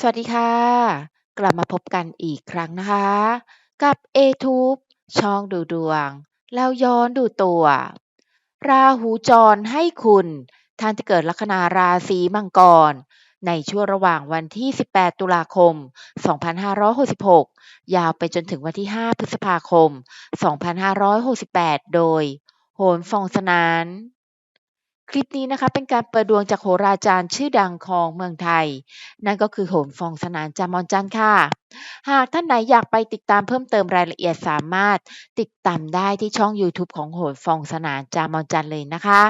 สวัสดีค่ะ กลับมาพบกันอีกครั้งนะคะ กับ A-Tube ช่องดูดวง แล้วย้อนดูตัว ราหูจรให้คุณ ท่านที่เกิดลัคนาราศีมังกร ในช่วงระหว่างวันที่ 18 ตุลาคม 2566 ยาวไปจนถึงวันที่ 5 พฤษภาคม 2568 โดย โหนฟองสนาน คลิปนี้นะคะเป็นการเปิดดวงจากโหราจารย์ชื่อดังของเมืองไทย นั่นก็คือโหนฟองสนานจามอนจันค่ะ หากท่านไหนอยากไปติดตามเพิ่มเติมรายละเอียดสามารถติดตามได้ที่ช่อง YouTube ของโหนฟองสนานจามอนจันเลยนะคะ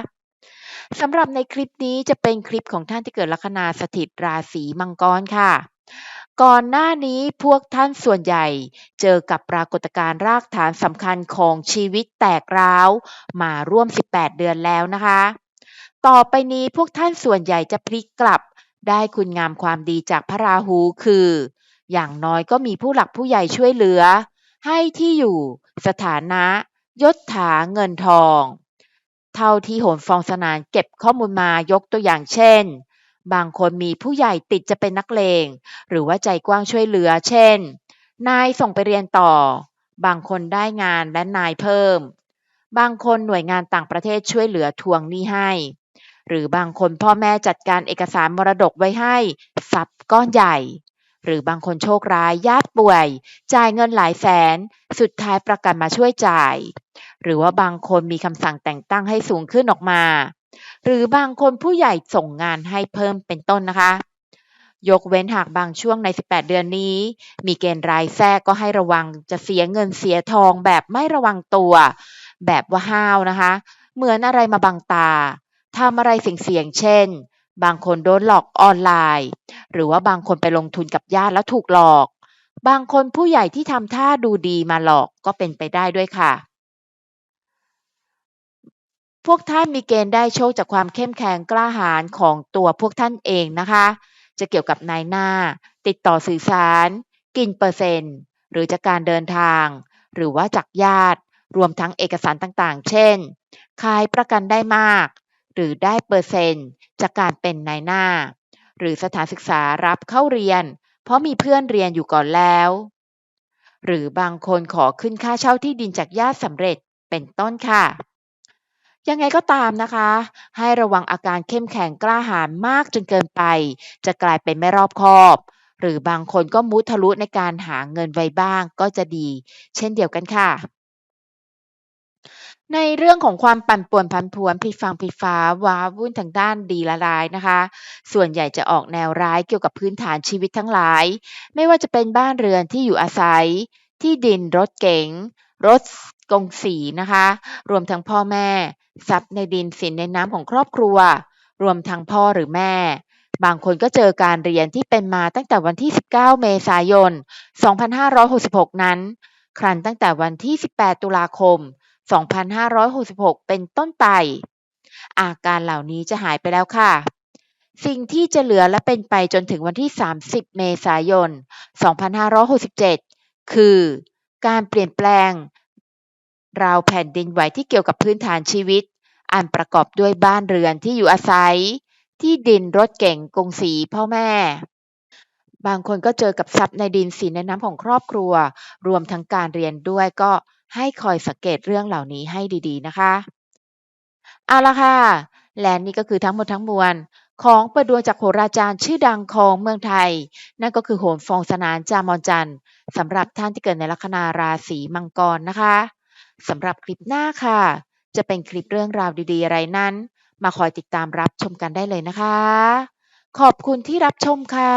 สำหรับในคลิปนี้จะเป็นคลิปของท่านที่เกิดลัคนาสถิตราศีมังกรค่ะ ก่อนหน้านี้พวกท่านส่วนใหญ่เจอกับปรากฏการณ์รากฐานสำคัญของชีวิตแตกร้าวมาร่วม 18 เดือนแล้วนะคะ ต่อไปนี้พวกท่านส่วนใหญ่จะพลิกกลับ ได้คุณงามความดีจากพระราหูคือ อย่างน้อยก็มีผู้หลักผู้ใหญ่ช่วยเหลือ ให้ที่อยู่ สถานะ ยศถาเงินทอง เท่าที่โหนฟองสนานเก็บข้อมูลมายกตัวอย่างเช่น บางคนมีผู้ใหญ่ติดจะเป็นนักเลง หรือว่าใจกว้างช่วยเหลือ เช่น นายส่งไปเรียนต่อ บางคนได้งานและนายเพิ่ม บางคนหน่วยงานต่างประเทศช่วยเหลือทวงหนี้ให้ หรือบางคนพ่อแม่จัดการเอกสารมรดกไว้ให้ทรัพย์ก้อนใหญ่ หรือบางคนโชคร้ายญาติป่วย จ่ายเงินหลายแสน สุดท้ายประกันมาช่วยจ่าย หรือว่าบางคนมีคำสั่งแต่งตั้งให้สูงขึ้นออกมา หรือบางคนผู้ใหญ่ส่งงานให้เพิ่มเป็นต้นนะคะ ยกเว้นหากบางช่วงใน 18 เดือนนี้ มีเกณฑ์รายแทรกก็ให้ระวังจะเสียเงินเสียทองแบบไม่ระวังตัว แบบว่าห้าวนะคะ เหมือนอะไรมาบังตา ทำอะไรเสี่ยงๆเช่น บางคนโดนหลอกออนไลน์ หรือว่าบางคนไปลงทุนกับญาติแล้วถูกหลอก บางคนผู้ใหญ่ที่ทำท่าดูดีมาหลอกก็เป็นไปได้ด้วยค่ะ พวกท่านมีเกณฑ์ได้โชคจากความเข้มแข็งกล้าหาญของตัวพวกท่านเองนะคะ จะเกี่ยวกับนายหน้า ติดต่อสื่อสาร กินเปอร์เซ็นต์หรือจากการเดินทาง หรือว่าจากญาติ รวมทั้งเอกสารต่างๆ เช่น ขายประกันได้มาก หรือได้เปอร์เซ็นต์จากการเป็นนายหน้า หรือสถานศึกษารับเข้าเรียน เพราะมีเพื่อนเรียนอยู่ก่อนแล้ว หรือบางคนขอขึ้นค่าเช่าที่ดินจากญาติสำเร็จเป็นต้นค่ะ ยังไงก็ตามนะคะ ให้ระวังอาการเข้มแข็งกล้าหาญมากจนเกินไป จะกลายเป็นไม่รอบคอบ หรือบางคนก็มุทะลุในการหาเงินไว้บ้างก็จะดี เช่นเดียวกันค่ะ ในเรื่องของความปั่นป่วนผันผวนผิดฝั่งผิดฝาว้าวุ่นทางด้านดีและร้ายนะคะ ส่วนใหญ่จะออกแนวร้ายเกี่ยวกับพื้นฐานชีวิตทั้งหลาย ไม่ว่าจะเป็นบ้านเรือนที่อยู่อาศัย ที่ดินรถเก๋งรถกงสีนะคะ รวมทั้งพ่อแม่ ทรัพย์ในดินสินในน้ำของครอบครัว รวมทั้งพ่อหรือแม่ บางคนก็เจอการเรียนที่เป็นมาตั้งแต่วันที่ 19 เมษายน 2566 นั้น ครันตั้งแต่วันที่ 18 ตุลาคม 2566 เป็นต้นไป อาการเหล่านี้จะหายไปแล้วค่ะ สิ่งที่จะเหลือและเป็นไปจนถึงวันที่ 30 เมษายน 2567 คือการเปลี่ยนแปลง ราวแผ่นดินไหวที่เกี่ยวกับพื้นฐานชีวิต อันประกอบด้วยบ้านเรือนที่อยู่อาศัย ที่ดินรถเก๋งกงสีพ่อแม่ บางคนก็เจอกับทรัพย์ในดินสินในน้ำของครอบครัว รวมทั้งการเรียนด้วยก็ ให้คอยสังเกตเรื่องเหล่านี้ให้ดีๆ นะคะ เอาละค่ะ และนี่ก็คือทั้งหมดทั้งมวลของเปิดดวงจากโหราจารย์ชื่อดังของเมืองไทย นั่นก็คือโหนฟองสนานจามอนจันทร์สำหรับท่านที่เกิดในลัคนาราศีมังกรนะคะสำหรับคลิปหน้าค่ะ จะเป็นคลิปเรื่องราวดีๆ อะไรนั้น มาคอยติดตามรับชมกันได้เลยนะคะ ขอบคุณที่รับชมค่ะ